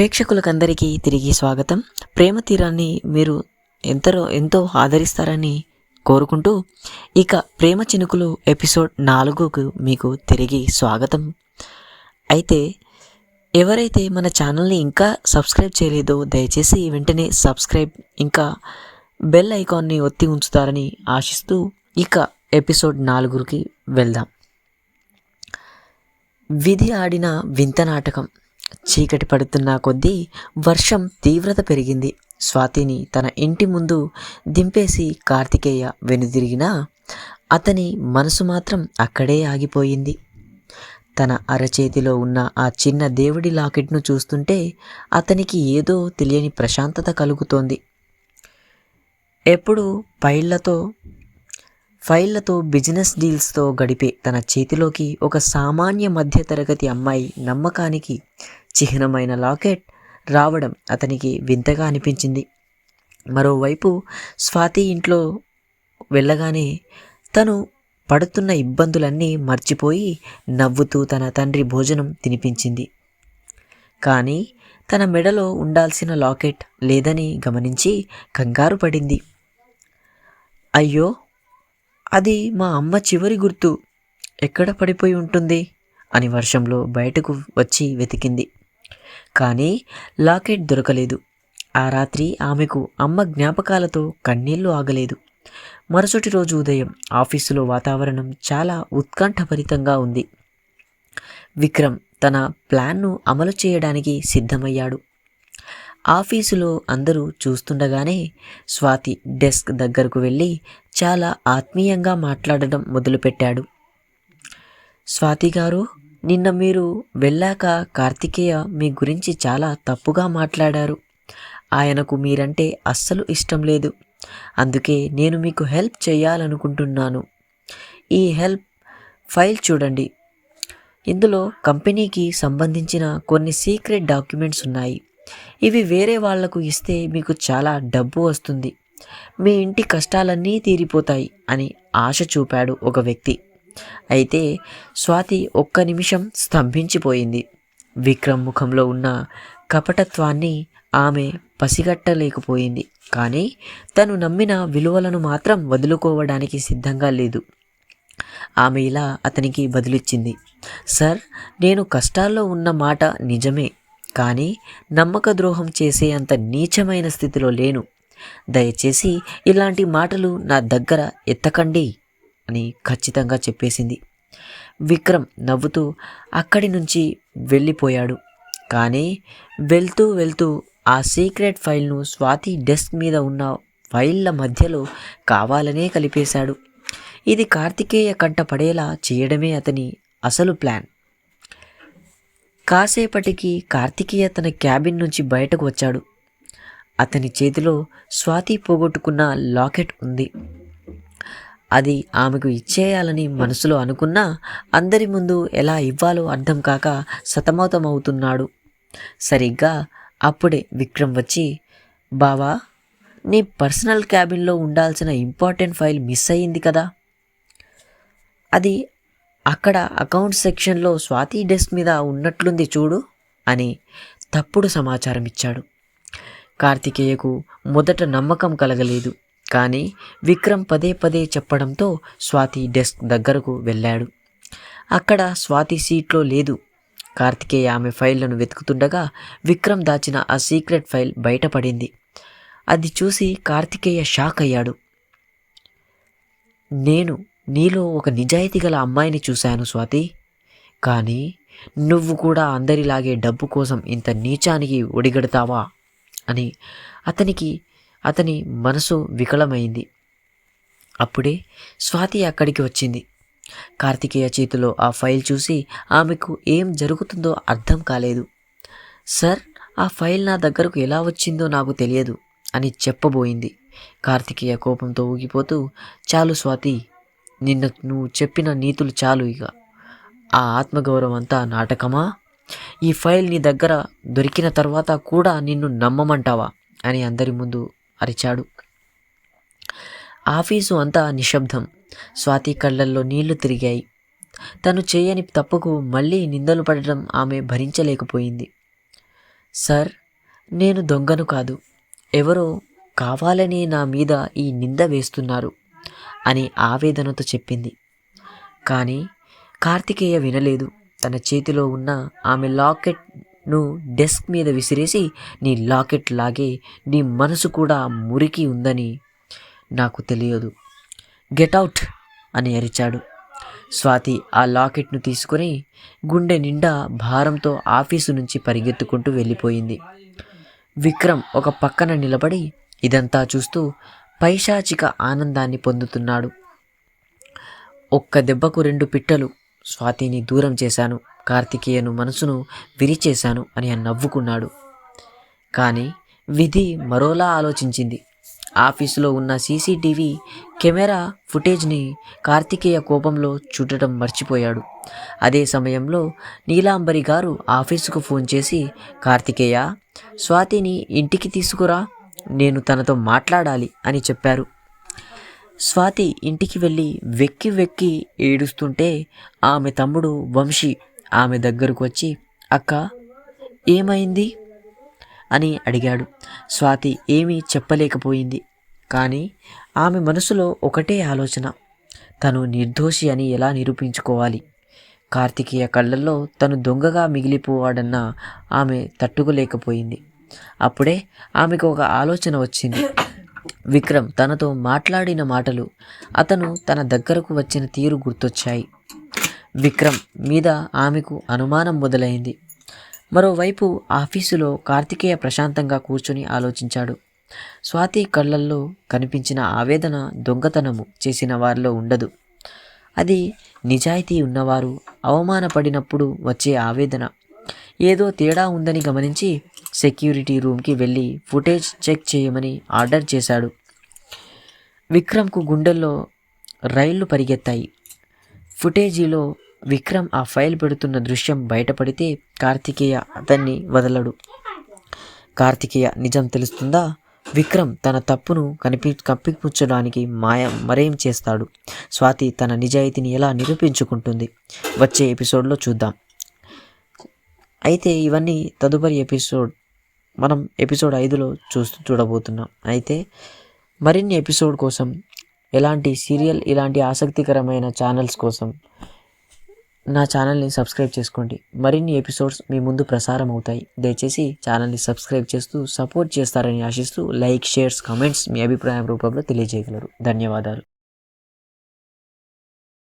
ప్రేక్షకులకందరికీ తిరిగి స్వాగతం. ప్రేమ తీరాన్ని మీరు ఎంతరో ఎంతో ఆదరిస్తారని కోరుకుంటూ ఇక ప్రేమ చినుకులు ఎపిసోడ్ నాలుగుకు మీకు తిరిగి స్వాగతం. అయితే ఎవరైతే మన ఛానల్ని ఇంకా సబ్స్క్రైబ్ చేయలేదో దయచేసి వెంటనే సబ్స్క్రైబ్ ఇంకా బెల్ ఐకాన్ని ఒత్తి ఉంచుతారని ఆశిస్తూ ఇక ఎపిసోడ్ నాలుగుకి వెళ్దాం. విధి ఆడిన వింత నాటకం. చీకటి పడుతున్న కొద్దీ వర్షం తీవ్రత పెరిగింది. స్వాతిని తన ఇంటి ముందు దింపేసి కార్తికేయ వెనుదిరిగినా అతని మనసు మాత్రం అక్కడే ఆగిపోయింది. తన అరచేతిలో ఉన్న ఆ చిన్న దేవుడి లాకెట్ను చూస్తుంటే అతనికి ఏదో తెలియని ప్రశాంతత కలుగుతోంది. ఎప్పుడు ఫైళ్ళతో ఫైళ్ళతో బిజినెస్ డీల్స్తో గడిపే తన చేతిలోకి ఒక సామాన్య మధ్యతరగతి అమ్మాయి నమ్మకానికి చిహ్నమైన లాకెట్ రావడం అతనికి వింతగా అనిపించింది. మరోవైపు స్వాతి ఇంట్లో వెళ్ళగానే తను పడుతున్న ఇబ్బందులన్నీ మర్చిపోయి నవ్వుతూ తన తండ్రి భోజనం తినిపించింది. కానీ తన మెడలో ఉండాల్సిన లాకెట్ లేదని గమనించి కంగారు పడింది. అయ్యో అది మా అమ్మ చివరి గుర్తు. ఎక్కడ పడిపోయి ఉంటుంది? అని వర్షంలో బయటకు వచ్చి వెతికింది. కానీ లాకెట్ దొరకలేదు. ఆ రాత్రి ఆమెకు అమ్మ జ్ఞాపకాలతో కన్నీళ్ళు ఆగలేదు. మరుసటి రోజు ఉదయం ఆఫీసులో వాతావరణం చాలా ఉత్కంఠభరితంగా ఉంది. విక్రమ్ తన ప్లాన్ను అమలు చేయడానికి సిద్ధమయ్యాడు. ఆఫీసులో అందరూ చూస్తుండగానే స్వాతి డెస్క్ దగ్గరకు వెళ్ళి చాలా ఆత్మీయంగా మాట్లాడడం మొదలుపెట్టాడు. స్వాతి గారు నిన్న మీరు వెళ్ళాక కార్తికేయ మీ గురించి చాలా తప్పుగా మాట్లాడారు. ఆయనకు మీరంటే అస్సలు ఇష్టం లేదు. అందుకే నేను మీకు హెల్ప్ చేయాలనుకుంటున్నాను. ఈ హెల్ప్ ఫైల్ చూడండి. ఇందులో కంపెనీకి సంబంధించిన కొన్ని సీక్రెట్ డాక్యుమెంట్స్ ఉన్నాయి. ఇవి వేరే వాళ్ళకు ఇస్తే మీకు చాలా డబ్బు వస్తుంది. మీ ఇంటి కష్టాలన్నీ తీరిపోతాయి అని ఆశ చూపాడు ఒక వ్యక్తి. అయితే స్వాతి ఒక్క నిమిషం స్తంభించిపోయింది. విక్రమ్ ముఖంలో ఉన్న కపటత్వాన్ని ఆమె పసిగట్టలేకపోయింది. కానీ తను నమ్మిన విలువలను మాత్రం వదులుకోవడానికి సిద్ధంగా లేదు. ఆమె ఇలా అతనికి బదులిచ్చింది. సార్ నేను కష్టాల్లో ఉన్న మాట నిజమే. కానీ నమ్మక ద్రోహం చేసే అంత నీచమైన స్థితిలో లేను. దయచేసి ఇలాంటి మాటలు నా దగ్గర ఎత్తకండి. అని ఖచ్చితంగా చెప్పేసింది. విక్రమ్ నవ్వుతూ అక్కడి నుంచి వెళ్ళిపోయాడు. కానీ వెళ్తూ వెళ్తూ ఆ సీక్రెట్ ఫైల్ను స్వాతి డెస్క్ మీద ఉన్న ఫైళ్ళ మధ్యలో కావాలనే కలిపేశాడు. ఇది కార్తికేయ కంట పడేలా చేయడమే అతని అసలు ప్లాన్. కాసేపటికి కార్తికేయ తన క్యాబిన్ నుంచి బయటకు వచ్చాడు. అతని చేతిలో స్వాతి పోగొట్టుకున్న లాకెట్ ఉంది. అది ఆమెకు ఇచ్చేయాలని మనసులో అనుకున్నా అందరి ముందు ఎలా ఇవ్వాలో అర్థం కాక సతమతమవుతున్నాడు. సరిగ్గా అప్పుడే విక్రమ్ వచ్చి బావా నీ పర్సనల్ క్యాబిన్లో ఉండాల్సిన ఇంపార్టెంట్ ఫైల్ మిస్ అయ్యింది కదా. అది అక్కడ అకౌంట్ సెక్షన్లో స్వాతి డెస్క్ మీద ఉన్నట్లుంది చూడు అని తప్పుడు సమాచారం ఇచ్చాడు కార్తికేయకు మొదట నమ్మకం కలగలేదు. కానీ విక్రమ్ పదే పదే చెప్పడంతో స్వాతి డెస్క్ దగ్గరకు వెళ్ళాడు. అక్కడ స్వాతి సీట్లో లేదు. కార్తికేయ ఆమె ఫైళ్ళను వెతుకుతుండగా విక్రమ్ దాచిన ఆ సీక్రెట్ ఫైల్ బయటపడింది. అది చూసి కార్తికేయ షాక్ అయ్యాడు. నేను నీలో ఒక నిజాయితీ గల అమ్మాయిని చూశాను స్వాతి. కానీ నువ్వు కూడా అందరిలాగే డబ్బు కోసం ఇంత నీచానికి ఒడిగడతావా అని అతనికి అతని మనసు వికలమైంది. అప్పుడే స్వాతి అక్కడికి వచ్చింది. కార్తికేయ చేతిలో ఆ ఫైల్ చూసి ఆమెకు ఏం జరుగుతుందో అర్థం కాలేదు. సార్ ఆ ఫైల్ నా దగ్గరకు ఎలా వచ్చిందో నాకు తెలియదు అని చెప్పబోయింది. కార్తికేయ కోపంతో ఊగిపోతూ చాలు స్వాతి నిన్న నువ్వు చెప్పిన నీతులు చాలు ఇక. ఆ ఆత్మగౌరవం అంతా నాటకమా? ఈ ఫైల్ నీ దగ్గర దొరికిన తర్వాత కూడా నిన్ను నమ్మమంటావా? అని అందరి ముందు అరిచాడు. ఆఫీసు అంతా నిశ్శబ్దం. స్వాతి కళ్ళల్లో నీళ్ళు తిరిగాయి. తను చేయని తప్పుకు మళ్ళీ నిందలు పడడం ఆమె భరించలేకపోయింది. సార్ నేను దొంగను కాదు. ఎవరో కావాలని నా మీద ఈ నింద వేస్తున్నారు అని ఆవేదనతో చెప్పింది. కానీ కార్తికేయ వినలేదు. తన చేతిలో ఉన్న ఆమె లాకెట్ నువ్వు డెస్క్ మీద విసిరేసి నీ లాకెట్ లాగే నీ మనసు కూడా మురికి ఉందని నాకు తెలియదు. గెట్ అవుట్ అని అరిచాడు. స్వాతి ఆ లాకెట్ను తీసుకుని గుండె నిండా భారంతో ఆఫీసు నుంచి పరిగెత్తుకుంటూ వెళ్ళిపోయింది. విక్రమ్ ఒక పక్కన నిలబడి ఇదంతా చూస్తూ పైశాచిక ఆనందాన్ని పొందుతున్నాడు. ఒక్క దెబ్బకు రెండు పిట్టలు స్వాతిని దూరం చేశాను. కార్తికేయను మనసును విరిచేశాను అని నవ్వుకున్నాడు. కానీ విధి మరోలా ఆలోచించింది. ఆఫీసులో ఉన్న సీసీటీవీ కెమెరా ఫుటేజ్ని కార్తికేయ కోపంలో చూడటం మర్చిపోయాడు. అదే సమయంలో నీలాంబరి గారు ఆఫీసుకు ఫోన్ చేసి కార్తికేయ స్వాతిని ఇంటికి తీసుకురా నేను తనతో మాట్లాడాలి అని చెప్పారు. స్వాతి ఇంటికి వెళ్ళి వెక్కి వెక్కి ఏడుస్తుంటే ఆమె తమ్ముడు వంశీ ఆమె దగ్గరకు వచ్చి అక్క ఏమైంది? అని అడిగాడు. స్వాతి ఏమీ చెప్పలేకపోయింది. కానీ ఆమె మనసులో ఒకటే ఆలోచన. తను నిర్దోషి అని ఎలా నిరూపించుకోవాలి? కార్తికేయ కళ్ళల్లో తను దొంగగా మిగిలిపోవాడన్న ఆమె తట్టుకోలేకపోయింది. అప్పుడే ఆమెకు ఒక ఆలోచన వచ్చింది. విక్రమ్ తనతో మాట్లాడిన మాటలు అతను తన దగ్గరకు వచ్చిన తీరు గుర్తొచ్చాయి. విక్రమ్ మీద ఆమెకు అనుమానం మొదలైంది. మరోవైపు ఆఫీసులో కార్తికేయ ప్రశాంతంగా కూర్చుని ఆలోచించాడు. స్వాతి కళ్ళల్లో కనిపించిన ఆవేదన దొంగతనము చేసిన వారిలో ఉండదు. అది నిజాయితీ ఉన్నవారు అవమానపడినప్పుడు వచ్చే ఆవేదన. ఏదో తేడా ఉందని గమనించి సెక్యూరిటీ రూమ్కి వెళ్ళి ఫుటేజ్ చెక్ చేయమని ఆర్డర్ చేశాడు. విక్రమ్కు గుండెల్లో రైళ్ళు పరిగెత్తాయి. ఫుటేజీలో విక్రమ్ ఆ ఫైల్ పెడుతున్న దృశ్యం బయటపడితే కార్తికేయ అతన్ని వదలడు. కార్తికేయ నిజం తెలుస్తుందా? విక్రమ్ తన తప్పును కనిపి కప్పిపుచ్చడానికి మాయ మరేం చేస్తాడు? స్వాతి తన నిజాయితీని ఎలా నిరూపించుకుంటుంది? వచ్చే ఎపిసోడ్లో చూద్దాం. అయితే ఇవన్నీ తదుపరి ఎపిసోడ్ మనం ఎపిసోడ్ ఐదులో చూస్తూ చూడబోతున్నాం. అయితే మరిన్ని ఎపిసోడ్ కోసం ఎలాంటి సీరియల్ ఇలాంటి ఆసక్తికరమైన ఛానల్స్ కోసం నా ఛానల్ని సబ్స్క్రైబ్ చేసుకోండి. మరిన్ని ఎపిసోడ్స్ మీ ముందు ప్రసారం అవుతాయి. దయచేసి ఛానల్ని సబ్స్క్రైబ్ చేస్తూ సపోర్ట్ చేస్తారని ఆశిస్తూ లైక్ షేర్స్ కామెంట్స్ మీ అభిప్రాయం రూపంలో తెలియజేయగలరు. ధన్యవాదాలు.